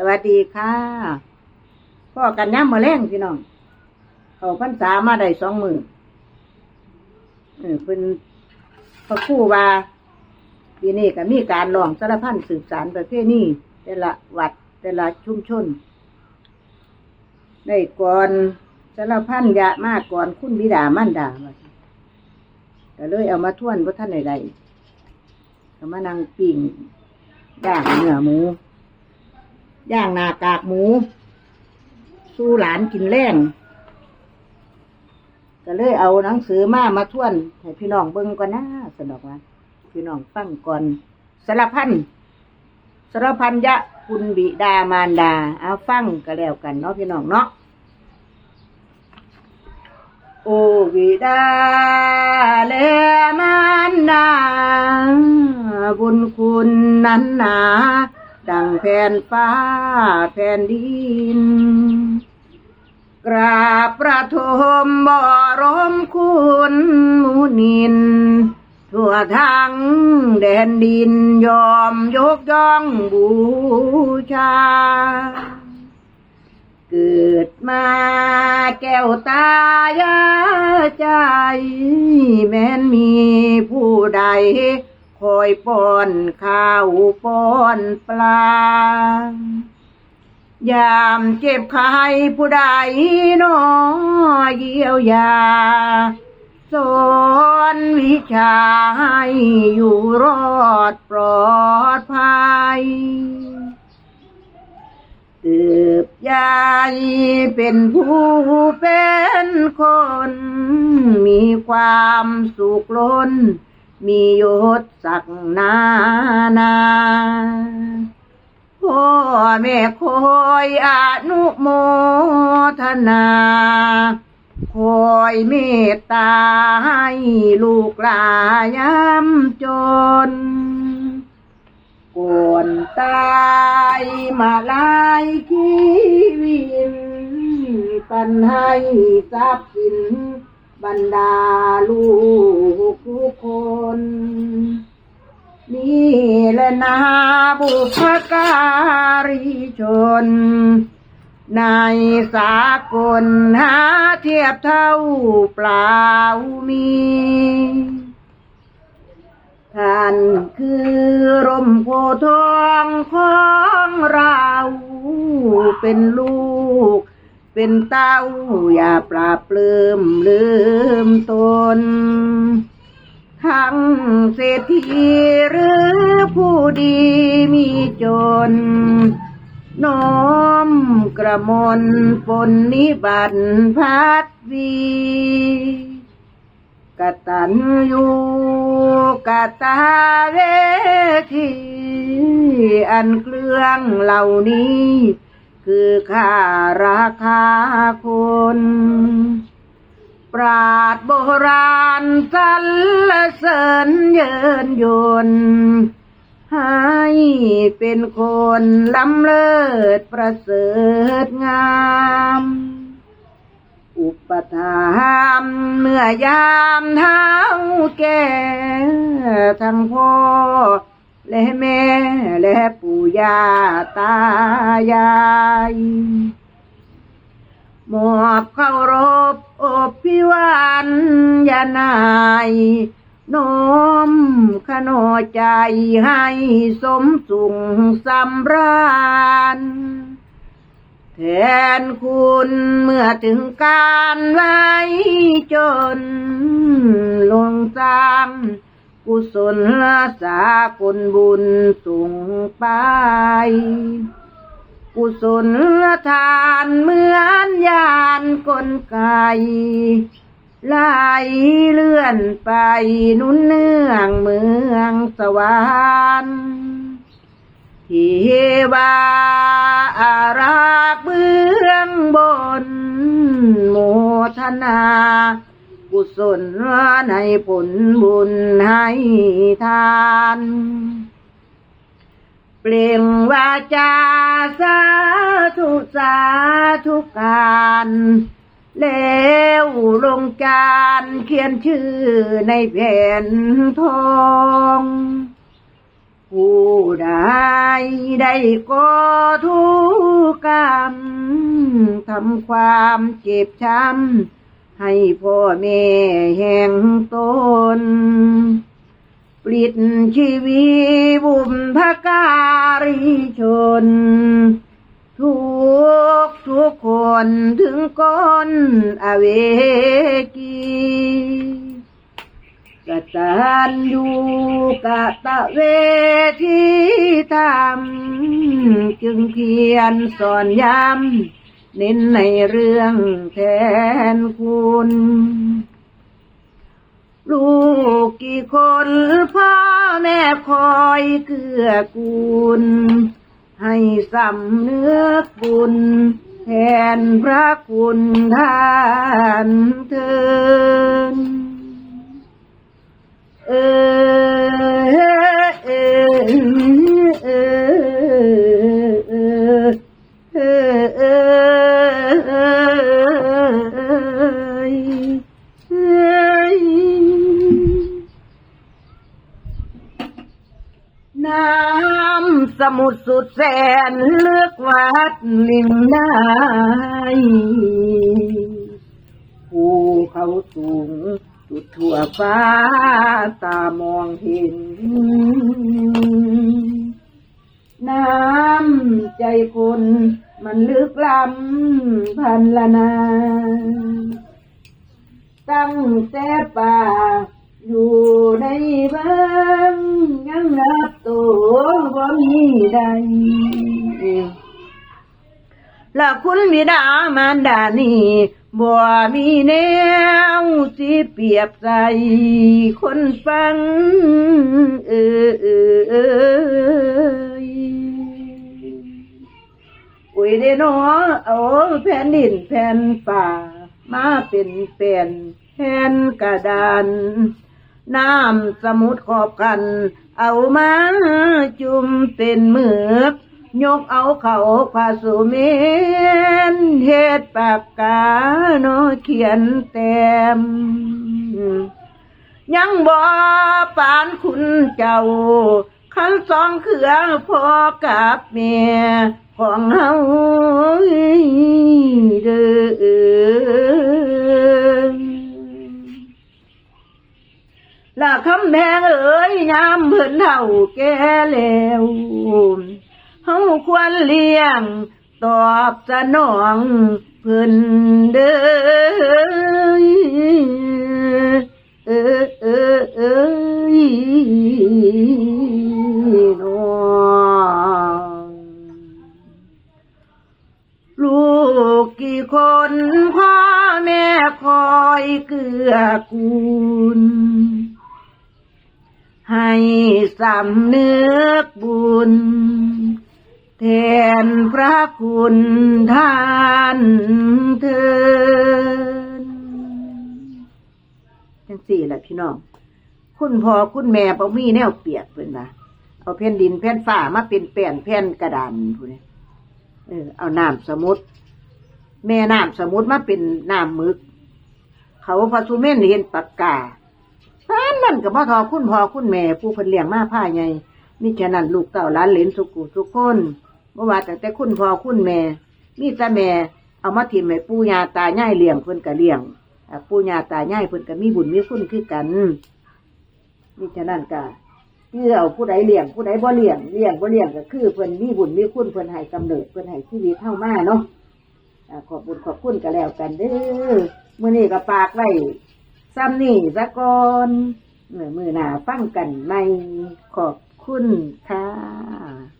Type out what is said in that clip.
สวัสดีค่ะพ่อกันย่ำมาแรงพี่น้องเขาพรรษามาได้สองมือเออเป็นพระคู่ว่าปีนี้ก็มีการลองสารพันสืบสารประเภทนี้แต่ละวัดแต่ละชุมชนได้ก่อนสารพันยะมากก่อนคุณบิดามันดาว่าซั่เลยเอามาท่วนพระท่านใดๆก็มานั่งปิ่งย่างเนื้อหมู ย่างนากากหมู สู้หลานกินแรงก็เลยเอาหนังสือมามาท่วนให้พี่น้องเบิ่งก่อนนะสนอกว่าพี่น้องฟังก่อนสารพันสารพันยะคุณบิดามารดา เอาฟังก็แล้วกันเนาะพี่น้องเนาะโอบิดาแลมารดาบุญคุณนั้นหนา ดังแผ่นฟ้าแผ่นดิน กราบประทมบรมคุณมุนิน ทั่วทั้งแดนดินยอมยกย่องบูชา เกิดมาแก้วตายาใจ แม้นมีผู้ใด คอยป้อนข้าวป้อนปลายามเจ็บไข้ผู้ใดนอเยียวยา สอนวิชาให้อยู่รอดปลอดภัยเติบยายเป็นผู้เป็นคน มีความสุขล้น มียศศักดิ์นานาพ่อแม่คอยอนุโมทนา คอยเมตตาให้ลูกหลายำจนก่อนตายมาลายชีวิตปันให้ทรัพย์สิน บรรดาลูกทุกคน นี่แหละนาบุพการีชน ในสากลหาเทียบเท่าเปล่ามี ท่านคือร่มโพธิ์ทองของเราเป็นลูก เป็นเต้าอย่าปราบปลื้มลืมตน ทั้งเศรษฐีหรือผู้ดีมีจน น้อมกระมนปนนิบัติพัดวีกตัญญูกตาเวทีอันเครื่องเหล่านี้ คือค่าราคาคนปราดโบราณสรรเสริญเยินยนให้เป็นคนล้ำเลิศประเสริฐงาม อุปถามภ์เมื่อยามเท้าแก่ทั้งพ่อ และแม่และปู่ย่าตายายมอบเคารพอบพิวันยานายน้อมขนอใจให้สมสุงสำราญแทนคุณเมื่อถึงการไว้จนลงสร้าง กุศลสากลบุญส่งไป กุศลทานเหมือนยานกลไกไหลเลื่อนไปนุ่นเนื่องเมืองสวรรค์เทวาอารักเบื้องบนโมทนา กุศลในผลบุญให้ทาน เปล่งวาจาสาธุสาธุการแล้วลงจานเขียนชื่อในแผ่นทองผู้ใดได้ก็ทุกกรรมทำความเจ็บช้ำ ให้พ่อแม่แห่งตนปลิดชีวีบุมพการีชน ทุกทุกคนถึงก้นอเวกีกตันอยู่กะตะเวทีธรรมจึงเพียรสอนย้ำ เน้นในเรื่องแทนคุณ ลูกกี่คนพ่อแม่คอยเกื้อกูล ให้สำเนื้อบุญแทนพระคุณท่านเถินเออเออ มุทรสุดแสนเลือกวัดลิงได้ภูเขาสูงสุดทั่วฟ้าตามองเห็น น้ำใจคนมันลึกล้ำพันละนา ตั้งแต่ป่าอยู่ ใดละคุณบิดามารดานี่บ่มีแนวสิเปรียบใจคนฟัง เออเออเอออุ้ยเดโนเอาแผ่นดินแผ่นป่า มาเป็นแผ่นแผ่นกระดาน น้ำสมุดขอบกัน เอามาจุ่มเป็นเมือกยกเอาเขาผาสุเมนเฮ็ดปากกาโนเขียนแต้มยังบ่ปานคุณเจ้าคันสองเขือพอกับเมียของเฮาเด้อ คำแพงเอ๋ยยามเพิ่นเฒ่าแก่แล้วเฮาควรเลี้ยง ตอบสนองเพิ่นเด้อเออเออเออนองลูกกี่คนพ่อแม่คอยเกื้อกูล ให้สำนึกบุญ แทนพระคุณท่านเถินจังสี่แหละพี่น้อง คุณพ่อคุณแม่บ่มีแนวเปียกเพิ่นว่าเอาแผ่นดินแผ่นฟ้ามาเป็นแป้นแผ่นกระดานพู้นเออเอาน้ำสมุดแม่น้ำสมุดมาเป็นน้ำมึก เขาพระสุเมนเห็นปากกา ท่านมันกับพ่อทอคุณพ่อคุณแม่ผู้เพิ่นเลี้ยงมาผ้าไงมิฉะนั้นลูกเต่าหล้านเหลนสุกุทุกคนเมื่อว่าแต่แต่คุณพ่อคุณแม่มีแต่แม่เอามาทิมให้ปู่ย่าตายายเลี้ยงเพิ่นก็เลี้ยงปู่ย่าตายายเพิ่นก็มีบุญมีคุณคือกันนี่ฉะนั้นก็เพื่อเอาผู้ใดเลี้ยงผู้ใดบ่เลี้ยงเลี้ยงบ่เลี้ยงก็คือเพิ่นมีบุญมีคุณเพิ่นให้กำเนิดเพิ่นให้ชีวิตเท่ามาเนาะขอบบุญขอบคุณก็แล้วกันเด้อมื้อนี้ก็ปากไว้ ซ้ำนี่ซะก่อนเมื่อมือหนาฟังกันใหม่ขอบคุณค่ะ